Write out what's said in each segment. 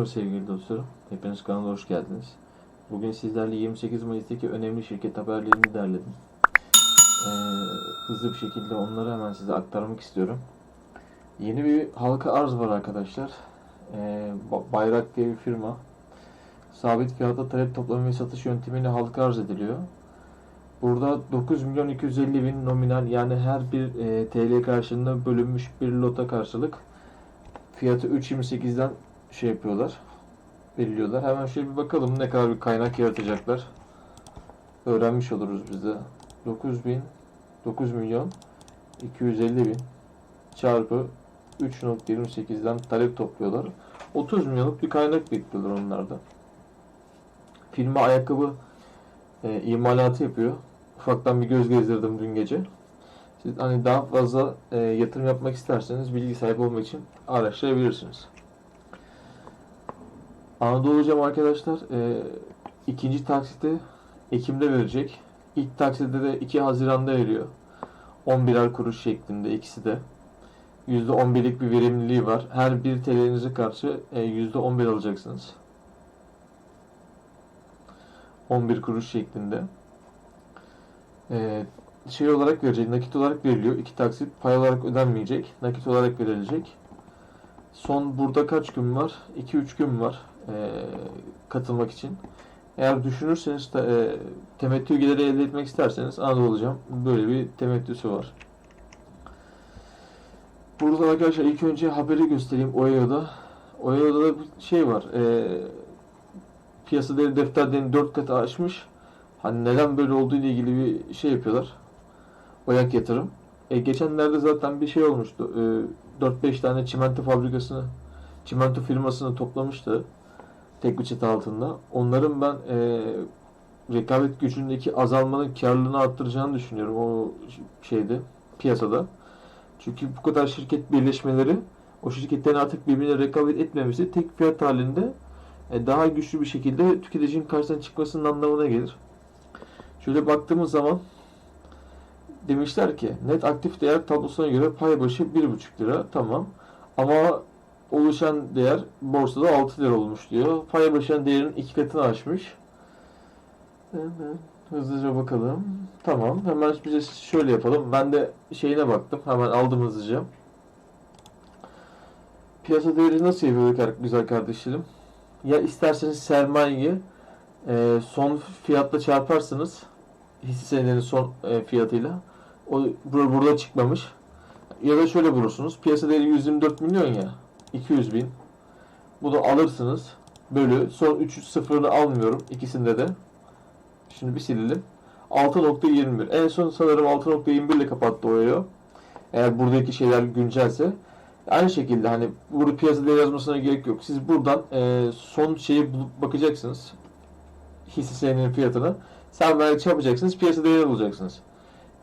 Merhaba sevgili dostlarım. Hepiniz kanala hoş geldiniz. Bugün sizlerle 28 Mayıs'taki önemli şirket haberlerini derledim. Ee, hızlı bir şekilde onları hemen size aktarmak istiyorum. Yeni bir halka arz var arkadaşlar. Ee, Ba- Bayrak diye bir firma. Sabit fiyata talep toplama ve satış yöntemiyle halka arz ediliyor. Burada 9 milyon 250 bin nominal yani her bir e, TL karşılığında bölünmüş bir lota karşılık fiyatı 3.28'den şey yapıyorlar. Belirliyorlar. Hemen şöyle bir bakalım ne kadar bir kaynak yaratacaklar. Öğrenmiş oluruz biz de. 9 bin 9 milyon 250 bin çarpı 3.28'den talep topluyorlar. 30 milyonluk bir kaynak bekliyorlar onlarda. Firma ayakkabı e, imalatı yapıyor. Ufaktan bir göz gezdirdim dün gece. Siz hani daha fazla e, yatırım yapmak isterseniz bilgi sahibi olmak için araştırabilirsiniz. Anadolu Hocam arkadaşlar e, ikinci taksiti Ekim'de verecek. İlk taksitte de 2 Haziran'da veriyor. 11'er kuruş şeklinde ikisi de. %11'lik bir verimliliği var. Her bir TL'nize karşı e, %11 alacaksınız. 11 kuruş şeklinde. E, şey olarak verecek, nakit olarak veriliyor. İki taksit pay olarak ödenmeyecek. Nakit olarak verilecek. Son burada kaç gün var? 2-3 gün var e, katılmak için. Eğer düşünürseniz de, e, temettü geliri elde etmek isterseniz Anadolu Hocam böyle bir temettüsü var. Burada arkadaşlar ilk önce haberi göstereyim OYO'da. OYO'da da bir şey var. E, piyasa değeri defter değerini 4 katı aşmış. Hani neden böyle olduğu ile ilgili bir şey yapıyorlar. Oyak yatırım. E, geçenlerde zaten bir şey olmuştu. E, 4-5 tane çimento fabrikasını, çimento firmasını toplamıştı. Tek bir çatı altında. Onların ben e, rekabet gücündeki azalmanın karlılığını arttıracağını düşünüyorum o şeyde, piyasada. Çünkü bu kadar şirket birleşmeleri o şirketlerin artık birbirine rekabet etmemesi tek fiyat halinde e, daha güçlü bir şekilde tüketicinin karşısına çıkmasının anlamına gelir. Şöyle baktığımız zaman demişler ki net aktif değer tablosuna göre pay başı 1,5 lira tamam ama oluşan değer borsada 6 lira olmuş diyor. Pay başına değerin iki katını aşmış. Hemen hızlıca bakalım. Tamam. Hemen bize şöyle yapalım. Ben de şeyine baktım. Hemen aldım hızlıca. Piyasa değeri nasıl yapıyorduk güzel kardeşlerim? Ya isterseniz sermayeyi e, son fiyatla çarparsınız. Hisse senedinin son e, fiyatıyla. O bur- burada çıkmamış. Ya da şöyle bulursunuz. Piyasa değeri 124 milyon ya. 200 bin. Bunu alırsınız. Bölü. Son 3 sıfırını almıyorum. ikisinde de. Şimdi bir silelim. 6.21. En son sanırım 6.21 ile kapattı orayı. Eğer buradaki şeyler güncelse. Aynı şekilde hani burada piyasa değeri yazmasına gerek yok. Siz buradan e, son şeyi bulup bakacaksınız. Hisse senedinin fiyatını. Sermaye çarpacaksınız. Piyasa değerini bulacaksınız.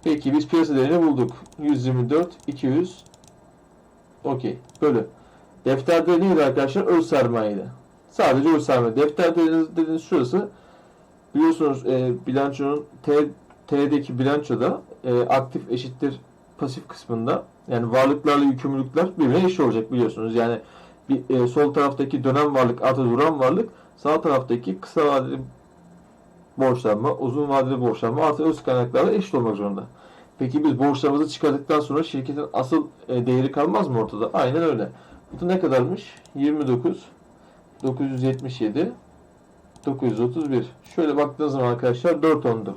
Peki biz piyasa değerini bulduk. 124, 200. Okey. Bölü. Defterde neydi arkadaşlar? Öz sermayeydi. Sadece öz sermaye. Defter dediğiniz, dediğiniz şurası. Biliyorsunuz e, bilançonun T, T'deki bilançoda e, aktif eşittir pasif kısmında yani varlıklarla yükümlülükler birbirine eşit olacak biliyorsunuz. Yani bir, e, sol taraftaki dönem varlık artı duran varlık sağ taraftaki kısa vadeli borçlanma, uzun vadeli borçlanma artı öz kaynaklarla eşit olmak zorunda. Peki biz borçlarımızı çıkardıktan sonra şirketin asıl e, değeri kalmaz mı ortada? Aynen öyle. Bu ne kadarmış? 29 977 931. Şöyle baktığınız zaman arkadaşlar 414.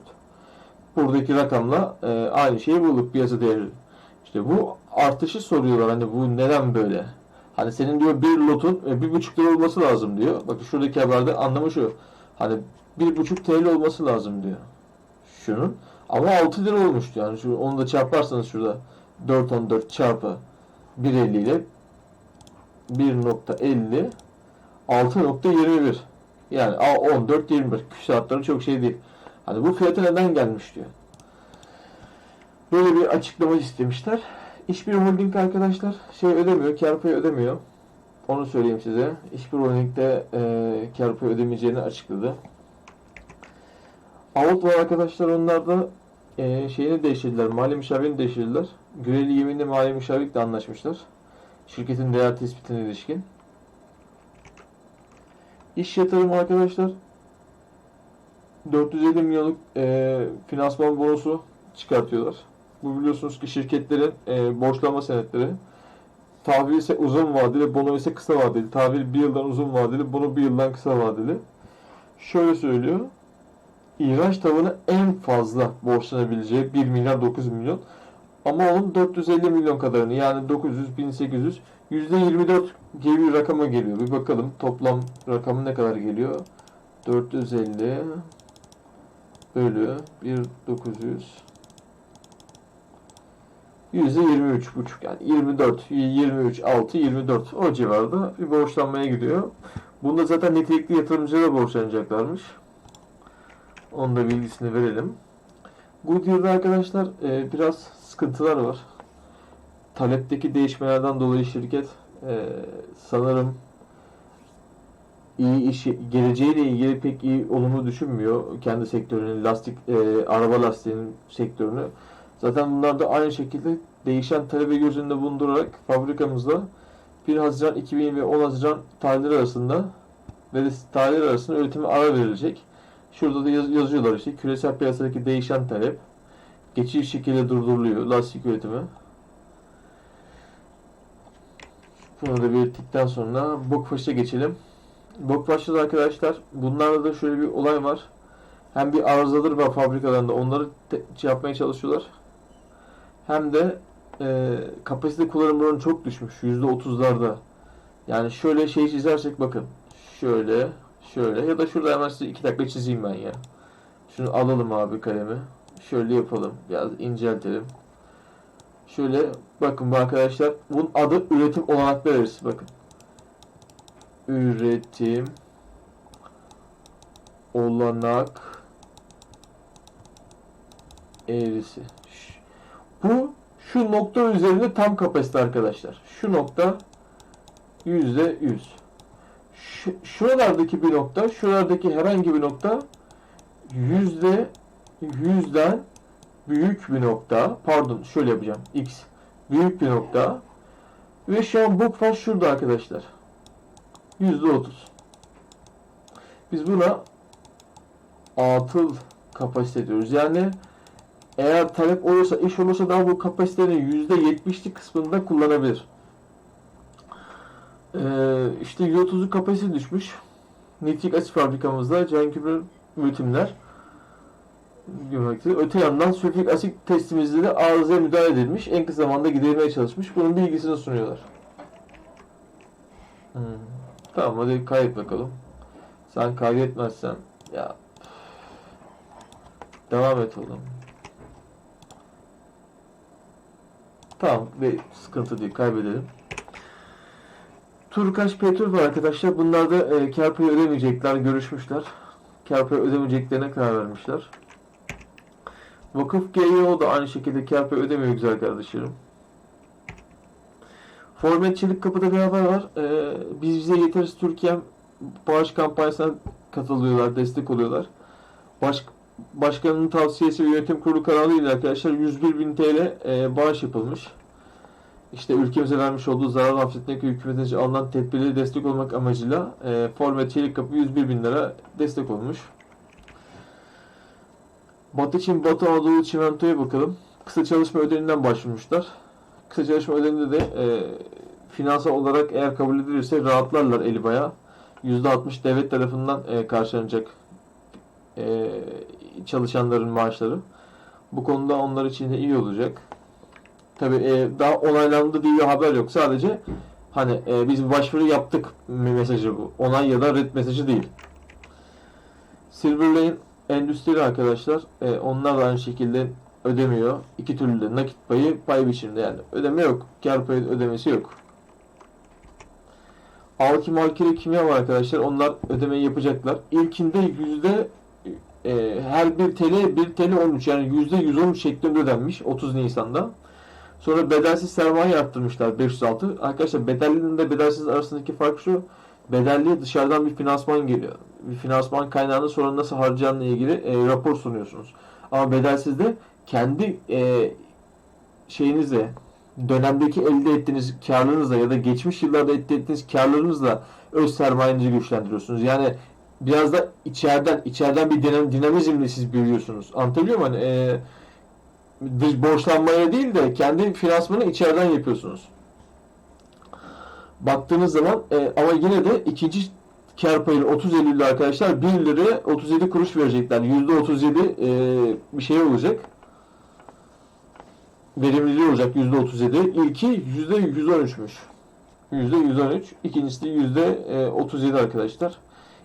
Buradaki rakamla e, aynı şeyi bulduk piyasa değeri. İşte bu artışı soruyorlar hani bu neden böyle? Hani senin diyor bir lotun e, bir buçuk lira olması lazım diyor. Bakın şuradaki haberde anlamı şu. Hani bir buçuk TL olması lazım diyor. Şunun. Ama 6 lira olmuş diyor. Yani şu, onu da çarparsanız şurada 414 çarpı 1.50 ile 1.50 6.21 yani 14 21 küsuratları çok şey değil. Hani bu fiyata neden gelmiş diyor. Böyle bir açıklama istemişler. Hiçbir holding arkadaşlar şey ödemiyor, kar payı ödemiyor. Onu söyleyeyim size. Hiçbir holdingde e, kar payı ödemeyeceğini açıkladı. Avut var arkadaşlar onlar da e, şeyini değiştirdiler. Mali müşavirini değiştirdiler. Güreli yeminli mali müşavirlikle anlaşmışlar. Şirketin değer tespitine ilişkin. İş yatırımı arkadaşlar 450 milyonluk e, finansman bonosu çıkartıyorlar. Bu biliyorsunuz ki şirketlerin e, borçlanma senetleri. Tahvil ise uzun vadeli, bono ise kısa vadeli. Tahvil bir yıldan uzun vadeli, bono bir yıldan kısa vadeli. Şöyle söylüyor. İhraç tavanı en fazla borçlanabileceği 1 milyar 900 milyon. Ama onun 450 milyon kadarını yani 900, 1800 %24 gibi bir rakama geliyor. Bir bakalım toplam rakamı ne kadar geliyor. 450 bölü 1900 %23,5 yani 24, 23, 6, 24 o civarda bir borçlanmaya gidiyor. Bunda zaten nitelikli yatırımcılara borçlanacaklarmış. Onun da bilgisini verelim. Goodyear'da arkadaşlar e, biraz sıkıntılar var. Talepteki değişmelerden dolayı şirket e, sanırım iyi işi, geleceğiyle ilgili pek iyi olumlu düşünmüyor. Kendi sektörünün, lastik, e, araba lastiğinin sektörünü. Zaten bunlar da aynı şekilde değişen talebi göz önünde bulundurarak fabrikamızda 1 Haziran 2020 ve 10 Haziran tarihleri arasında ve de tarihler arasında üretime ara verilecek. Şurada da yaz- yazıyorlar işte küresel piyasadaki değişen talep geçici şekilde durduruluyor lastik üretimi. Bunu da belirttikten sonra Bokfaş'a geçelim. Bokfaş'ta da arkadaşlar bunlarda da şöyle bir olay var. Hem bir arızaları var fabrikalarında onları şey yapmaya çalışıyorlar. Hem de e, kapasite kullanım oranı çok düşmüş. %30'larda. Yani şöyle şey çizersek bakın. Şöyle, şöyle ya da şurada hemen size iki dakika çizeyim ben ya. Şunu alalım abi kalemi. Şöyle yapalım. Biraz inceltelim. Şöyle bakın bu arkadaşlar. Bunun adı üretim olanakları eğrisi. Bakın. Üretim olanak eğrisi. Bu şu nokta üzerinde tam kapasite arkadaşlar. Şu nokta yüzde yüz. Şu- Şuralardaki bir nokta, şuralardaki herhangi bir nokta yüzde yüzden büyük bir nokta. Pardon şöyle yapacağım. X büyük bir nokta. Ve şu an bu faz şurada arkadaşlar. Yüzde otuz. Biz buna atıl kapasite diyoruz. Yani eğer talep olursa, iş olursa daha bu kapasitenin yüzde yetmişlik kısmında kullanabilir. Ee, işte %30'luk kapasite düşmüş. Nitrik asit fabrikamızda can kübür üretimler görmektedir. Öte yandan sülfürik asit testimizde de arızaya müdahale edilmiş. En kısa zamanda giderilmeye çalışmış. Bunun bilgisini sunuyorlar. Hmm. Tamam hadi kayıt bakalım. Sen kaydetmezsen ya devam et oğlum. Tamam bir sıkıntı değil kaybedelim. Turkaş Petrol var arkadaşlar. Bunlar da e, kar payı ödemeyecekler. Görüşmüşler. Kar payı ödemeyeceklerine karar vermişler. Vakıf GYO da aynı şekilde kar payı ödemiyor güzel kardeşlerim. Formet Çelik Kapı'da bir haber var. E, biz bize yeteriz Türkiye bağış kampanyasına katılıyorlar, destek oluyorlar. Baş, başkanın tavsiyesi ve yönetim kurulu kararıyla arkadaşlar 101 bin TL e, bağış yapılmış. İşte ülkemize vermiş olduğu zarar hafifletmek hükümetince alınan tedbirleri destek olmak amacıyla e, Formet Çelik Kapı 101 bin lira destek olmuş. Batı Çin, Batı Anadolu Çimento'ya bakalım. Kısa çalışma ödeninden başvurmuşlar. Kısa çalışma ödeninde de e, finansal olarak eğer kabul edilirse rahatlarlar eli bayağı. %60 devlet tarafından e, karşılanacak e, çalışanların maaşları. Bu konuda onlar için de iyi olacak. Tabi daha onaylandı diye bir haber yok. Sadece hani e, biz bir başvuru yaptık mesajı bu. Onay ya da red mesajı değil. Silverlane Endüstri arkadaşlar e, onlar da aynı şekilde ödemiyor. İki türlü de nakit payı pay biçimde yani. Ödeme yok. Kar payı ödemesi yok. Alkim Alkiri Kimya var arkadaşlar. Onlar ödemeyi yapacaklar. İlkinde yüzde e, her bir TL 1 TL 13 yani yüzde 113 şeklinde ödenmiş 30 Nisan'da. Sonra bedelsiz sermaye arttırmışlar 506. Arkadaşlar bedellinin de bedelsiz arasındaki fark şu. Bedelliye dışarıdan bir finansman geliyor. Bir finansman kaynağını sonra nasıl harcayacağınla ilgili e, rapor sunuyorsunuz. Ama bedelsizde kendi e, şeyinizle dönemdeki elde ettiğiniz karlarınızla ya da geçmiş yıllarda elde ettiğiniz karlarınızla öz sermayenizi güçlendiriyorsunuz. Yani biraz da içeriden içeriden bir dinam, dinamizmle siz büyüyorsunuz. Anlatabiliyor muyum? Hani, e, dış borçlanmaya değil de kendi finansmanı içeriden yapıyorsunuz. Baktığınız zaman e, ama yine de ikinci kar payı 30 Eylül'de arkadaşlar 1 liraya 37 kuruş verecekler. %37 e, bir şey olacak. Verimliliği olacak %37. İlki %113'müş. %113. İkincisi de %37 arkadaşlar.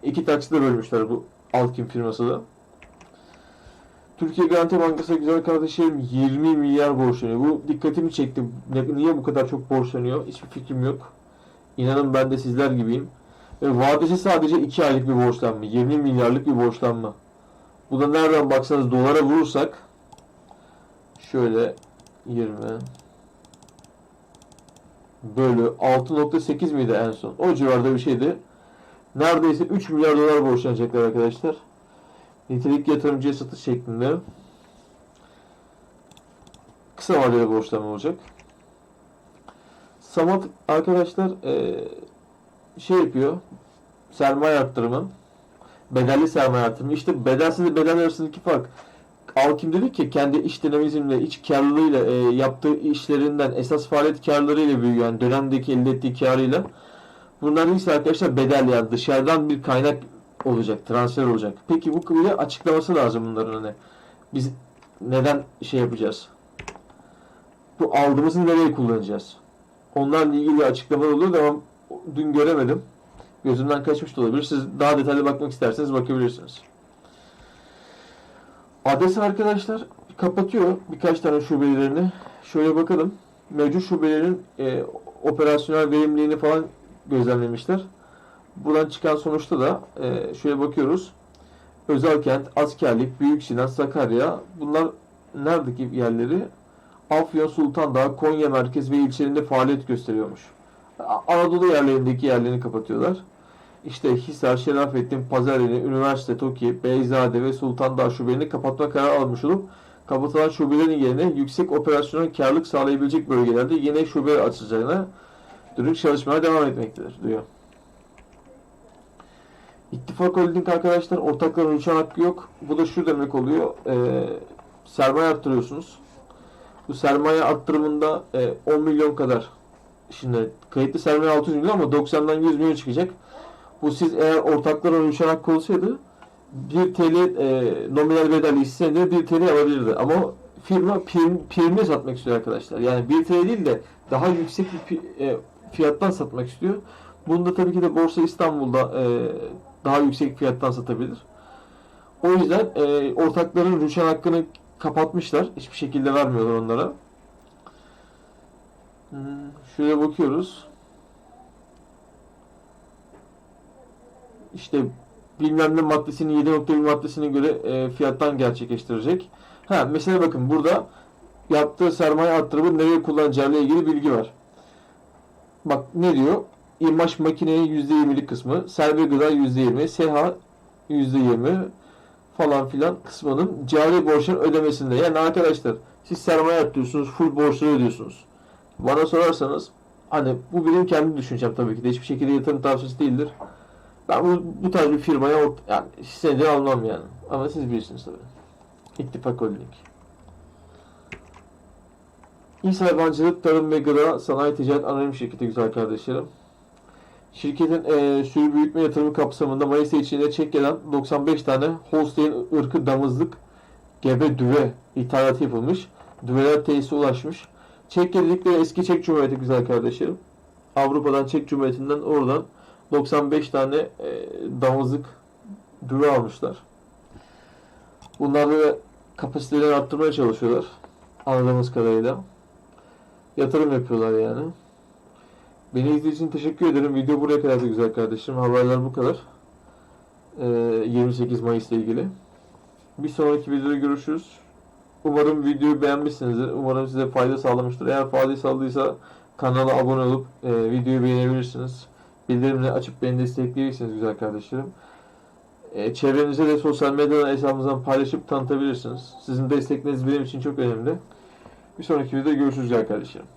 İki taksitle bölmüşler bu Alkim firması da. Türkiye Garanti Bankası güzel kardeşlerim 20 milyar borçlanıyor. Bu dikkatimi çekti. Niye bu kadar çok borçlanıyor? Hiçbir fikrim yok. İnanın ben de sizler gibiyim. Ve vadesi sadece 2 aylık bir borçlanma. 20 milyarlık bir borçlanma. Bu da nereden baksanız dolara vurursak şöyle 20 bölü 6.8 miydi en son? O civarda bir şeydi. Neredeyse 3 milyar dolar borçlanacaklar arkadaşlar. Nitelikli yatırımcıya satış şeklinde. Kısa vadeli borçlanma olacak. Samat arkadaşlar eee, şey yapıyor. Sermaye arttırımı. Bedelli sermaye arttırımı. İşte bedelsiz bedel arasındaki fark. Alkim dedi ki kendi iç dinamizmle, iç karlılığıyla e, yaptığı işlerinden esas faaliyet karlarıyla büyüyor. Yani dönemdeki elde ettiği karıyla. Bunlar ise arkadaşlar bedel yani dışarıdan bir kaynak olacak, transfer olacak. Peki bu bir açıklaması lazım bunların hani. Biz neden şey yapacağız? Bu aldığımızı nereye kullanacağız? Onlarla ilgili açıklamalar oluyor da ama dün göremedim. Gözümden kaçmış da olabilir. Siz daha detaylı bakmak isterseniz bakabilirsiniz. Adres arkadaşlar kapatıyor birkaç tane şubelerini. Şöyle bakalım. Mevcut şubelerin e, operasyonel verimliliğini falan gözlemlemişler. Buradan çıkan sonuçta da e, şöyle bakıyoruz. Özelkent, Askerlik, Büyükşehir, Sakarya bunlar neredeki yerleri? Afyon, Sultandağ, Konya merkez ve ilçelerinde faaliyet gösteriyormuş. Anadolu yerlerindeki yerlerini kapatıyorlar. İşte Hisar, Şerafettin, Pazareli, Üniversite, TOKİ, Beyzade ve Sultandağ şubelerini kapatma kararı almış olup kapatılan şubelerin yerine yüksek operasyonel karlılık sağlayabilecek bölgelerde yeni şube açılacağına dönük çalışmaya devam etmektedir diyor. İttifak Holding arkadaşlar ortakların uçan hakkı yok. Bu da şu demek oluyor. E, sermaye arttırıyorsunuz. Bu sermaye arttırımında e, 10 milyon kadar şimdi kayıtlı sermaye 600 milyon ama 90'dan 100 milyon çıkacak. Bu siz eğer ortakların uçan hakkı olsaydı 1 TL e, nominal bedelli hisse 1 TL alabilirdi. Ama firma prim, primle satmak istiyor arkadaşlar. Yani 1 TL değil de daha yüksek bir e, fiyattan satmak istiyor. Bunu da tabii ki de Borsa İstanbul'da e, daha yüksek fiyattan satabilir. O yüzden e, ortakların rüçhan hakkını kapatmışlar. Hiçbir şekilde vermiyorlar onlara. Hmm, şöyle bakıyoruz. İşte bilmem ne maddesinin 7.1 maddesine göre e, fiyattan gerçekleştirecek. Ha mesela bakın burada yaptığı sermaye arttırımı nereye kullanacağıyla ilgili bilgi var. Bak ne diyor? İmaj makinenin %20'lik kısmı, serve gıda %20, SEHA %20 falan filan kısmının cari borçların ödemesinde. Yani arkadaşlar siz sermaye arttırıyorsunuz, full borçları ödüyorsunuz. Bana sorarsanız hani bu benim kendi düşüncem tabii ki de hiçbir şekilde yatırım tavsiyesi değildir. Ben bu, bu tarz bir firmaya yani hissede almam yani. Ama siz bilirsiniz tabii. İttifak Holding. İş Hayvancılık, Tarım ve Gıda Sanayi Ticaret Anonim Şirketi güzel kardeşlerim. Şirketin e, sürü büyütme yatırımı kapsamında Mayıs ayı içinde çek gelen 95 tane Holstein ırkı damızlık gebe düve ithalatı yapılmış. Düveler tesise ulaşmış. Çek geldikleri eski Çek Cumhuriyeti güzel kardeşlerim. Avrupa'dan Çek Cumhuriyeti'nden oradan 95 tane e, damızlık düve almışlar. Bunlar böyle kapasitelerini arttırmaya çalışıyorlar. Anladığımız kadarıyla. Yatırım yapıyorlar yani. Beni izlediğiniz için teşekkür ederim. Video buraya kadar da güzel kardeşim. Haberler bu kadar. Ee, 28 Mayıs ile ilgili. Bir sonraki videoda görüşürüz. Umarım videoyu beğenmişsinizdir. Umarım size fayda sağlamıştır. Eğer fayda sağladıysa kanala abone olup e, videoyu beğenebilirsiniz. Bildirimleri açıp beni destekleyebilirsiniz güzel kardeşlerim. E, çevrenize de sosyal medyadan hesabınızdan paylaşıp tanıtabilirsiniz. Sizin destekleriniz benim için çok önemli. Bir sonraki videoda görüşürüz güzel kardeşlerim.